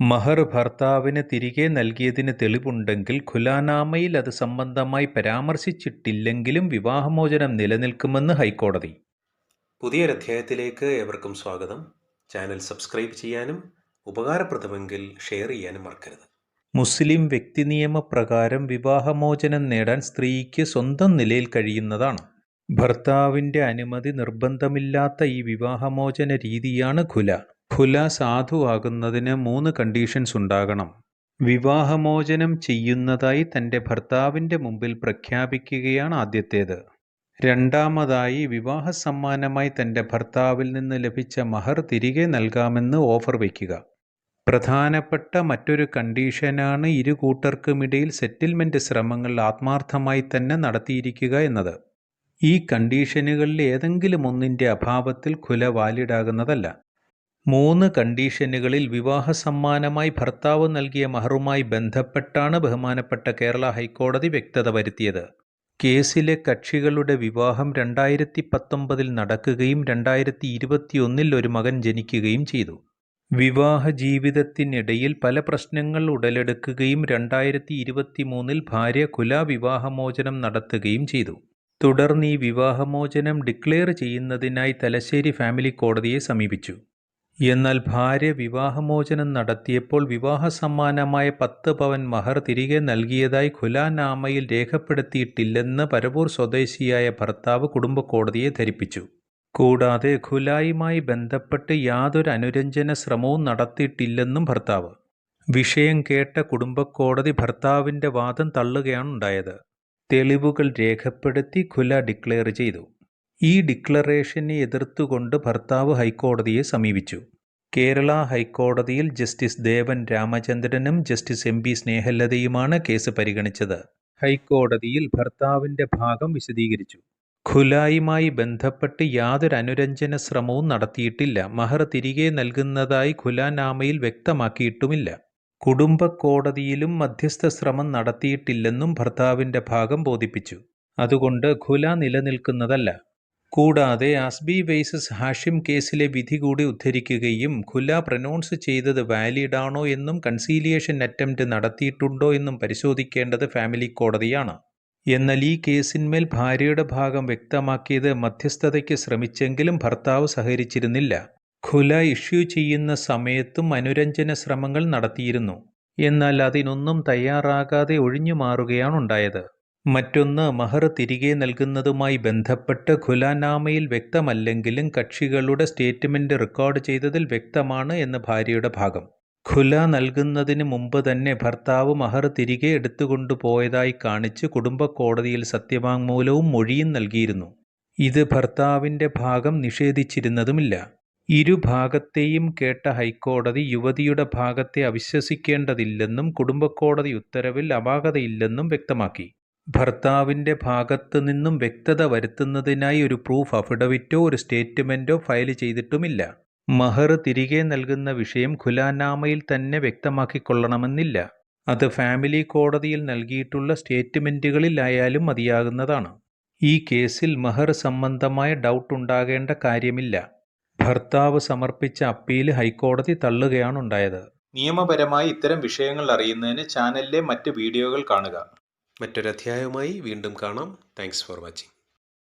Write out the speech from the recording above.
മഹർ ഭർത്താവിന് തിരികെ നൽകിയതിന് തെളിവുണ്ടെങ്കിൽ ഖുലാനാമയിൽ അത് സംബന്ധമായി പരാമർശിച്ചിട്ടില്ലെങ്കിലും വിവാഹമോചനം നിലനിൽക്കുമെന്ന് ഹൈക്കോടതി. പുതിയൊരധ്യായത്തിലേക്ക് ഏവർക്കും സ്വാഗതം. ചാനൽ സബ്സ്ക്രൈബ് ചെയ്യാനും ഉപകാരപ്രദമെങ്കിൽ ഷെയർ ചെയ്യാനും മറക്കരുത്. മുസ്ലിം വ്യക്തി നിയമപ്രകാരം വിവാഹമോചനം നേടാൻ സ്ത്രീക്ക് സ്വന്തം നിലയിൽ കഴിയുന്നതാണ്. ഭർത്താവിന്റെ അനുമതി നിർബന്ധമില്ലാത്ത ഈ വിവാഹമോചന രീതിയാണ് ഖുല. ഖുല സാധുവാകുന്നതിന് മൂന്ന് കണ്ടീഷൻസ് ഉണ്ടാകണം. വിവാഹമോചനം ചെയ്യുന്നതായി തന്റെ ഭർത്താവിന്റെ മുമ്പിൽ പ്രഖ്യാപിക്കുകയാണ് ആദ്യത്തേത്. രണ്ടാമതായി വിവാഹ സമ്മാനമായി തന്റെ ഭർത്താവിൽ നിന്ന് ലഭിച്ച മഹർ തിരികെ നൽകാമെന്ന് ഓഫർ വയ്ക്കുക. പ്രധാനപ്പെട്ട മറ്റൊരു കണ്ടീഷനാണ് ഇരു കൂട്ടർക്കുമിടയിൽ സെറ്റിൽമെന്റ് ശ്രമങ്ങൾ ആത്മാർത്ഥമായി തന്നെ നടത്തിയിരിക്കുക എന്നത്. ഈ കണ്ടീഷനുകളിൽ ഏതെങ്കിലും ഒന്നിന്റെ അഭാവത്തിൽ ഖുല വാലിഡാകുന്നതല്ല മൂന്ന് കണ്ടീഷനുകളിൽ വിവാഹ സമ്മാനമായി ഭർത്താവ് നൽകിയ മഹറുമായി ബന്ധപ്പെട്ടാണ് ബഹുമാനപ്പെട്ട കേരള ഹൈക്കോടതി വ്യക്തത വരുത്തിയത്. കേസിലെ കക്ഷികളുടെ വിവാഹം രണ്ടായിരത്തി പത്തൊമ്പതിൽ നടക്കുകയും രണ്ടായിരത്തി ഇരുപത്തിയൊന്നിൽ ഒരു മകൻ ജനിക്കുകയും ചെയ്തു. വിവാഹ ജീവിതത്തിനിടയിൽ പല പ്രശ്നങ്ങൾ ഉടലെടുക്കുകയും രണ്ടായിരത്തി ഇരുപത്തി മൂന്നിൽ ഭാര്യ കുല വിവാഹമോചനം നടത്തുകയും ചെയ്തു. തുടർന്ന് ഈ വിവാഹമോചനം ഡിക്ലെയർ ചെയ്യുന്നതിനായി തലശ്ശേരി ഫാമിലി കോടതിയെ സമീപിച്ചു. എന്നാൽ ഭാര്യ വിവാഹമോചനം നടത്തിയപ്പോൾ വിവാഹ സമ്മാനമായ പത്ത് പവൻ മഹർ തിരികെ നൽകിയതായി ഖുലാനാമയിൽ രേഖപ്പെടുത്തിയിട്ടില്ലെന്ന് പരവൂർ സ്വദേശിയായ ഭർത്താവ് കുടുംബക്കോടതിയെ ധരിപ്പിച്ചു. കൂടാതെ ഖുലായുമായി ബന്ധപ്പെട്ട് യാതൊരു അനുരഞ്ജന ശ്രമവും നടത്തിയിട്ടില്ലെന്നും ഭർത്താവ്. വിഷയം കേട്ട കുടുംബക്കോടതി ഭർത്താവിന്റെ വാദം തള്ളുകയാണ് ഉണ്ടായത് തെളിവുകൾ രേഖപ്പെടുത്തി ഖുല ഡിക്ലെയർ ചെയ്തു. ഈ ഡിക്ലറേഷനെ എതിർത്തുകൊണ്ട് ഭർത്താവ് ഹൈക്കോടതിയെ സമീപിച്ചു. കേരള ഹൈക്കോടതിയിൽ ജസ്റ്റിസ് ദേവൻ രാമചന്ദ്രനും ജസ്റ്റിസ് എം പി സ്നേഹലതയുമാണ് കേസ് പരിഗണിച്ചത്. ഹൈക്കോടതിയിൽ ഭർത്താവിന്റെ ഭാഗം വിശദീകരിച്ചു. ഖുലായുമായി ബന്ധപ്പെട്ട് യാതൊരു അനുരഞ്ജന ശ്രമവും നടത്തിയിട്ടില്ല. മഹർ തിരികെ നൽകുന്നതായി ഖുലാനാമയിൽ വ്യക്തമാക്കിയിട്ടുമില്ല. കുടുംബ കോടതിയിലും മധ്യസ്ഥ ശ്രമം നടത്തിയിട്ടില്ലെന്നും ഭർത്താവിന്റെ ഭാഗം ബോധിപ്പിച്ചു. അതുകൊണ്ട് ഖുല നിലനിൽക്കുന്നതല്ല. കൂടാതെ അസ്ബി വെയ്സസ് ഹാഷിം കേസിലെ വിധി കൂടി ഉദ്ധരിക്കുകയും ഖുല പ്രനൗൺസ് ചെയ്തത് വാലിഡാണോ എന്നും കൺസീലിയേഷൻ അറ്റംപ്റ്റ് നടത്തിയിട്ടുണ്ടോ എന്നും പരിശോധിക്കേണ്ടത് ഫാമിലി കോടതിയാണ്. എന്നാൽ ഈ കേസിന്മേൽ ഭാര്യയുടെ ഭാഗം വ്യക്തമാക്കിയത് മധ്യസ്ഥതയ്ക്ക് ശ്രമിച്ചെങ്കിലും ഭർത്താവ് സഹകരിച്ചിരുന്നില്ല. ഖുല ഇഷ്യൂ ചെയ്യുന്ന സമയത്തും അനുരഞ്ജന ശ്രമങ്ങൾ നടത്തിയിരുന്നു. എന്നാൽ അതിനൊന്നും തയ്യാറാകാതെ ഒഴിഞ്ഞു മാറുകയാണുണ്ടായത് മറ്റൊന്ന് മഹർ തിരികെ നൽകുന്നതുമായി ബന്ധപ്പെട്ട് ഖുലാനാമയിൽ വ്യക്തമല്ലെങ്കിലും കക്ഷികളുടെ സ്റ്റേറ്റ്മെന്റ് റെക്കോർഡ് ചെയ്തതിൽ വ്യക്തമാണ് എന്ന് ഭാര്യയുടെ ഭാഗം. ഖുല നൽകുന്നതിന് മുമ്പ് തന്നെ ഭർത്താവ് മഹർ തിരികെ എടുത്തുകൊണ്ടുപോയതായി കാണിച്ച് കുടുംബ കോടതിയിൽ സത്യവാങ്മൂലവും മൊഴിയും നൽകിയിരുന്നു. ഇത് ഭർത്താവിന്റെ ഭാഗം നിഷേധിച്ചിരുന്നതുമില്ല. ഇരുഭാഗത്തെയും കേട്ട ഹൈക്കോടതി യുവതിയുടെ ഭാഗത്തെ അവിശ്വസിക്കേണ്ടതില്ലെന്നും കുടുംബക്കോടതി ഉത്തരവിൽ അപാകതയില്ലെന്നും വ്യക്തമാക്കി. ഭർത്താവിന്റെ ഭാഗത്ത് നിന്നും വ്യക്തത വരുത്തുന്നതിനായി ഒരു പ്രൂഫ് അഫിഡവിറ്റോ ഒരു സ്റ്റേറ്റ്മെന്റോ ഫയൽ ചെയ്തിട്ടുമില്ല. മഹർ തിരികെ നൽകുന്ന വിഷയം ഖുലാനാമയിൽ തന്നെ വ്യക്തമാക്കിക്കൊള്ളണമെന്നില്ല. അത് ഫാമിലി കോടതിയിൽ നൽകിയിട്ടുള്ള സ്റ്റേറ്റ്മെന്റുകളിലായാലും മതിയാകുന്നതാണ്. ഈ കേസിൽ മഹർ സംബന്ധമായ ഡൗട്ട് ഉണ്ടാകേണ്ട കാര്യമില്ല. ഭർത്താവ് സമർപ്പിച്ച അപ്പീൽ ഹൈക്കോടതി തള്ളുകയാണുണ്ടായത്. നിയമപരമായി ഇത്തരം വിഷയങ്ങൾ അറിയുന്നതിന് ചാനലിലെ മറ്റ് വീഡിയോകൾ കാണുക. മറ്റൊരധ്യായവുമായി വീണ്ടും കാണാം. Thanks for watching